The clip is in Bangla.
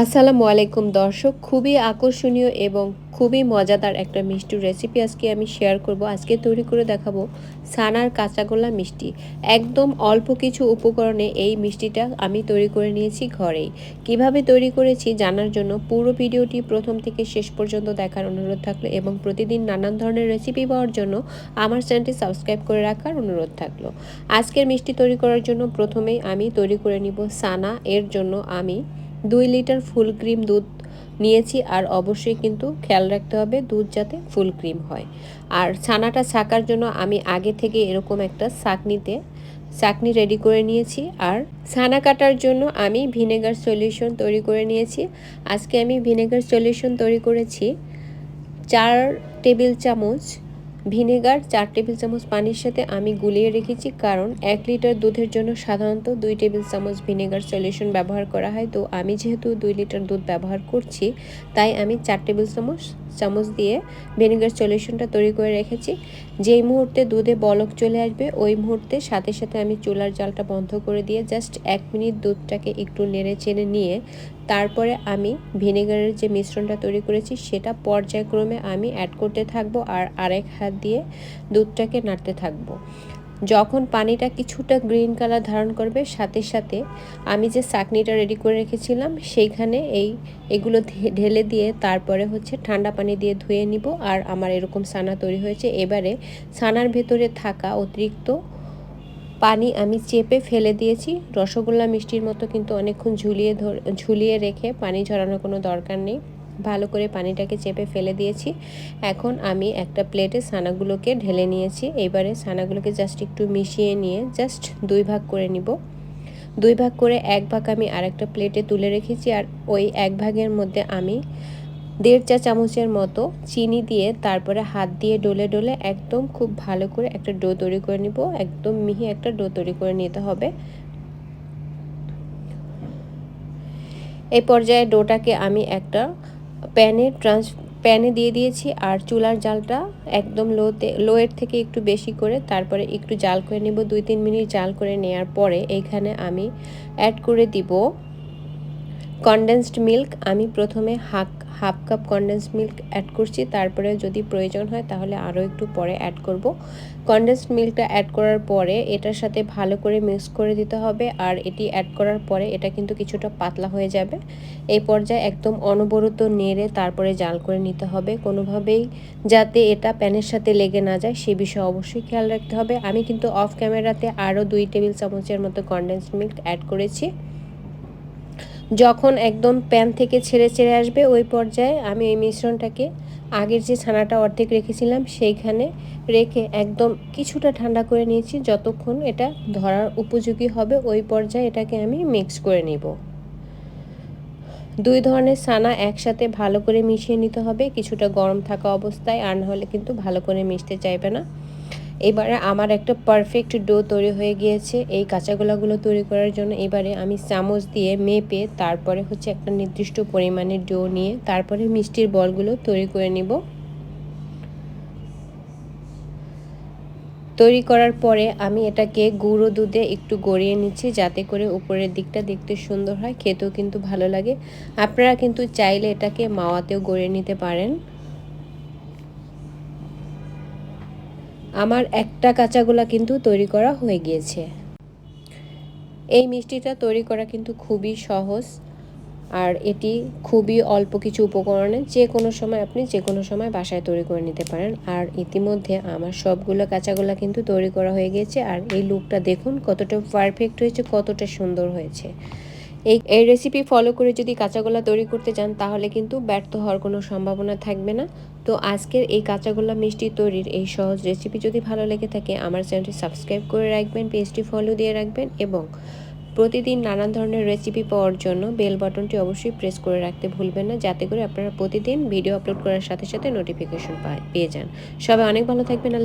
আসসালামু আলাইকুম দর্শক, খুবই আকর্ষণীয় এবং খুবই মজাদার একটা মিষ্টির রেসিপি আজকে আমি শেয়ার করব। আজকে তৈরি করে দেখাবো সানার কাঁচাগোলা মিষ্টি। একদম অল্প কিছু উপকরণে এই মিষ্টিটা আমি তৈরি করে নিয়েছি ঘরেই। কীভাবে তৈরি করেছি জানার জন্য পুরো ভিডিওটি প্রথম থেকে শেষ পর্যন্ত দেখার অনুরোধ থাকল এবং প্রতিদিন নানান ধরনের রেসিপি পাওয়ার জন্য আমার চ্যানেলটি সাবস্ক্রাইব করে রাখার অনুরোধ থাকল। আজকের মিষ্টি তৈরি করার জন্য প্রথমেই আমি তৈরি করে নিব সানা। এর জন্য আমি দুই লিটার ফুল ক্রিম দুধ নিয়েছি আর অবশ্যই কিন্তু খেয়াল রাখতে হবে দুধ যাতে ফুল ক্রিম হয়। আর ছানাটা ছাকার জন্য আমি আগে থেকে এরকম একটা চাকনিতে চাকনি রেডি করে নিয়েছি। আর ছানা কাটার জন্য আমি ভিনেগার সলিউশন তৈরি করে নিয়েছি। আজকে আমি ভিনেগার সলিউশন তৈরি করেছি চার টেবিল চামচ ভিনেগার, চার টেবিল চামচ পানির সাথে আমি গুলিয়ে রেখেছি কারণ এক লিটার দুধের জন্য সাধারণত দুই টেবিল চামচ ভিনেগার সলিউশন ব্যবহার করা হয়। তো আমি যেহেতু দুই লিটার দুধ ব্যবহার করছি, তাই আমি চার টেবিল চামচ চামচ দিয়ে ভিনেগার সলিউশনটা তৈরি করে রেখেছি। যেই মুহূর্তে দুধে বলক চলে আসবে, ওই মুহূর্তে সাথে সাথে আমি চুলার জালটা বন্ধ করে দিয়ে জাস্ট এক মিনিট দুধটাকে একটু নেড়ে চেড়ে নিয়ে তারপরে আমি ভিনেগারের যে মিশ্রণটা তৈরি করেছি, সেটা পর্যায়ক্রমে আমি অ্যাড করতে থাকব আর আরেক হাত দিয়ে দুধটাকে নাড়তে থাকব। যখন পানিটা কিছুটা গ্রিন কালার ধারণ করবে, সাথে সাথে আমি যে চাকনিটা রেডি করে রেখেছিলাম, সেইখানে এই, এগুলো ঢেলে দিয়ে তারপরে হচ্ছে ঠান্ডা পানি দিয়ে ধুয়ে নিব। আর আমার এরকম সানা তৈরি হয়েছে। এবারে সানার ভেতরে থাকা অতিরিক্ত পানি আমি চেপে ফেলে দিয়েছি। রসগোল্লা মিষ্টির মতো কিন্তু অনেকক্ষণ ঝুলিয়ে ঝুলিয়ে রেখে পানি ঝরানোর কোনো দরকার নেই। ভালো করে পানিটাকে চেপে ফেলে দিয়েছি। এখন আমি একটা প্লেটে ছানাগুলোকে ঢেলে নিয়েছি। এবারে ছানাগুলোকে জাস্ট একটু মিশিয়ে নিয়ে জাস্ট দুই ভাগ করে নিব। দুই ভাগ করে এক ভাগ আমি আরেকটা প্লেটে তুলে রেখেছি। আর ওই এক ভাগের মধ্যে আমি দেড় চা চামচের মতো চিনি দিয়ে তারপরে হাত দিয়ে ডলে ডলে একদম খুব ভালো করে একটা ডো তৈরি করে নিব। একদম মিহি একটা ডো তৈরি করে নিতে হবে। এই পর্যায়ে ডোটাকে আমি একটা প্যানে ট্রান্স, প্যানে দিয়ে দিয়েছি আর চুলার জালটা একদম লোতে, লোয়ের থেকে একটু বেশি করে তারপরে একটু জাল করে নেব। দুই তিন মিনিট জাল করে নেওয়ার পরে এইখানে আমি অ্যাড করে দিব কনডেন্সড মিল্ক আমি প্রথমে হাক half cup condense milk add করছি, তারপরে যদি প্রয়োজন হয় তাহলে আরও একটু পরে অ্যাড করব। কনডেন্সড মিল্কটা অ্যাড করার পরে এটার সাথে ভালো করে মিক্স করে দিতে হবে, আর এটি অ্যাড করার পরে এটা কিন্তু কিছুটা পাতলা হয়ে যাবে। এই পর্যায়ে একদম অনবরত নেড়ে তারপরে জাল করে নিতে হবে। কোনোভাবেই যাতে এটা প্যানের সাথে লেগে না যায়, সে বিষয়ে অবশ্যই খেয়াল রাখতে হবে। আমি কিন্তু অফ ক্যামেরাতে আরও দুই টেবিল চামচের মতো কনডেন্সড মিল্ক অ্যাড করেছি। যখন একদম প্যান থেকে ছেড়ে ছেড়ে আসবে, ওই পর্যায়ে আমি এই মিশ্রণটাকে আগের যে ছানাটা অর্ধেক রেখেছিলাম, সেইখানে রেখে একদম কিছুটা ঠান্ডা করে নিয়েছি, যতক্ষণ এটা ধরার উপযোগী হবে, ওই পর্যায়ে এটাকে আমি মিক্স করে নিব। দুই ধরনের ছানা একসাথে ভালো করে মিশিয়ে নিতে হবে, কিছুটা গরম থাকা অবস্থায়, আর না হলে কিন্তু ভালো করে মিশতে চাইবে না। এবারে আমার একটা পারফেক্ট ডো তৈরি হয়ে গিয়েছে। এই কাঁচাগোলাগুলো তৈরি করার জন্য এবারে আমি চামচ দিয়ে মেপে তারপরে হচ্ছে একটা নির্দিষ্ট পরিমাণের ডো নিয়ে তারপরে মিষ্টির বলগুলো তৈরি করে নিব। তৈরি করার পরে আমি এটাকে গুঁড়ো দুধে একটু গড়িয়ে নিচ্ছি যাতে করে উপরের দিকটা দেখতে সুন্দর হয়, খেতেও কিন্তু ভালো লাগে। আপনারা কিন্তু চাইলে এটাকে মাওয়াতেও গড়িয়ে নিতে পারেন। আমার একটা কাঁচাগোলা কিন্তু তৈরি করা হয়ে গিয়েছে। এই মিষ্টিটা তৈরি করা কিন্তু খুবই সহজ আর এটি খুবই অল্প কিছু উপকরণে যে কোনো সময় আপনি যে কোনো সময় বাসায় তৈরি করে নিতে পারেন। আর ইতিমধ্যে আমার সবগুলো কাঁচাগোলা কিন্তু তৈরি করা হয়ে গেছে আর এই লুকটা দেখুন কতটা পারফেক্ট হয়েছে, কতটা সুন্দর হয়েছে। এই এই রেসিপি ফলো করে যদি কাঁচাগোলা তৈরি করতে চান, তাহলে কিন্তু ব্যর্থ হওয়ার কোনো সম্ভাবনা থাকবে না। তো আজকের এই কাঁচাগোলা মিষ্টি তৈরির এই সহজ রেসিপি যদি ভালো লেগে থাকে, আমার চ্যানেলটি সাবস্ক্রাইব করে রাখবেন পেজটি ফলো দিয়ে রাখবেন এবং প্রতিদিন নানান ধরনের রেসিপি পাওয়ার জন্য বেল বাটনটি অবশ্যই প্রেস করে রাখতে ভুলবেন না, যাতে করে আপনারা প্রতিদিন ভিডিও আপলোড করার সাথে সাথে নোটিফিকেশন পেয়ে যান। সবাই অনেক ভালো থাকবেন, আল্লাহ